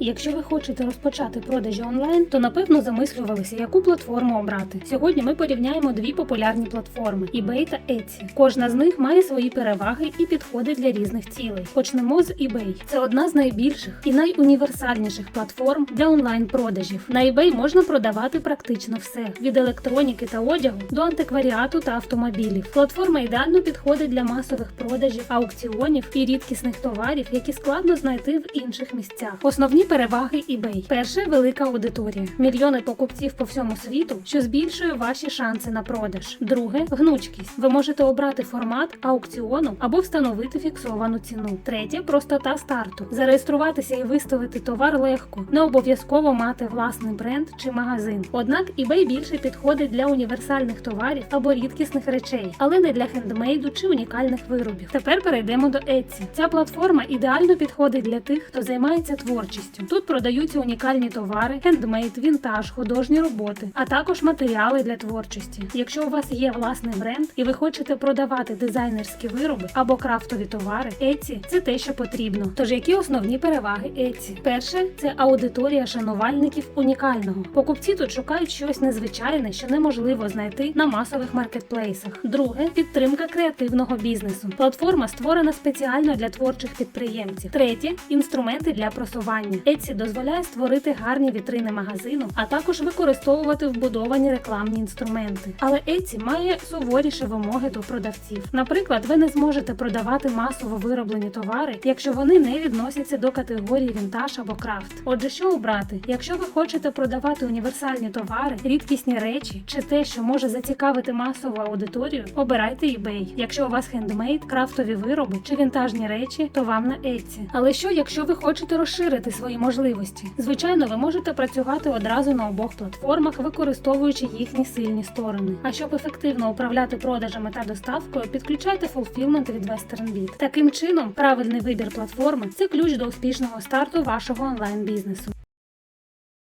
Якщо ви хочете розпочати продажі онлайн, то напевно замислювалися, яку платформу обрати. Сьогодні ми порівняємо дві популярні платформи eBay та Etsy. Кожна з них має свої переваги і підходи для різних цілей. Почнемо з eBay. Це одна з найбільших і найуніверсальніших платформ для онлайн-продажів. На eBay можна продавати практично все від електроніки та одягу до антикваріату та автомобілів. Платформа ідеально підходить для масових продажів, аукціонів і рідкісних товарів, які складно знайти в інших місцях. Основні переваги eBay. Перше велика аудиторія. Мільйони покупців по всьому світу, що збільшує ваші шанси на продаж. Друге гнучкість. Ви можете обрати формат аукціону або встановити фіксовану ціну. Третє простота старту. Зареєструватися і виставити товар легко. Не обов'язково мати власний бренд чи магазин. Однак eBay більше підходить для універсальних товарів або рідкісних речей, але не для хендмейду чи унікальних виробів. Тепер перейдемо до Etsy. Ця платформа ідеально підходить для тих, хто займається творчістю. Тут продаються унікальні товари, хендмейд, вінтаж, художні роботи, а також матеріали для творчості. Якщо у вас є власний бренд і ви хочете продавати дизайнерські вироби або крафтові товари, Etsy – це те, що потрібно. Тож які основні переваги Etsy? Перше це аудиторія шанувальників унікального. Покупці тут шукають щось незвичайне, що неможливо знайти на масових маркетплейсах. Друге підтримка креативного бізнесу. Платформа створена спеціально для творчих підприємців. Третє інструменти для просування. Etsy дозволяє створити гарні вітрини магазину, а також використовувати вбудовані рекламні інструменти. Але Etsy має суворіші вимоги до продавців. Наприклад, ви не зможете продавати масово вироблені товари, якщо вони не відносяться до категорії вінтаж або крафт. Отже, що обрати? Якщо ви хочете продавати універсальні товари, рідкісні речі чи те, що може зацікавити масову аудиторію, обирайте eBay. Якщо у вас хендмейд, крафтові вироби чи вінтажні речі, то вам на Etsy. Але що, якщо ви хочете розширити свої можливості? Звичайно, ви можете працювати одразу на обох платформах, використовуючи їхні сильні сторони. А щоб ефективно управляти продажами та доставкою, підключайте Fulfillment від WesternBit. Таким чином, правильний вибір платформи це ключ до успішного старту вашого онлайн бізнесу.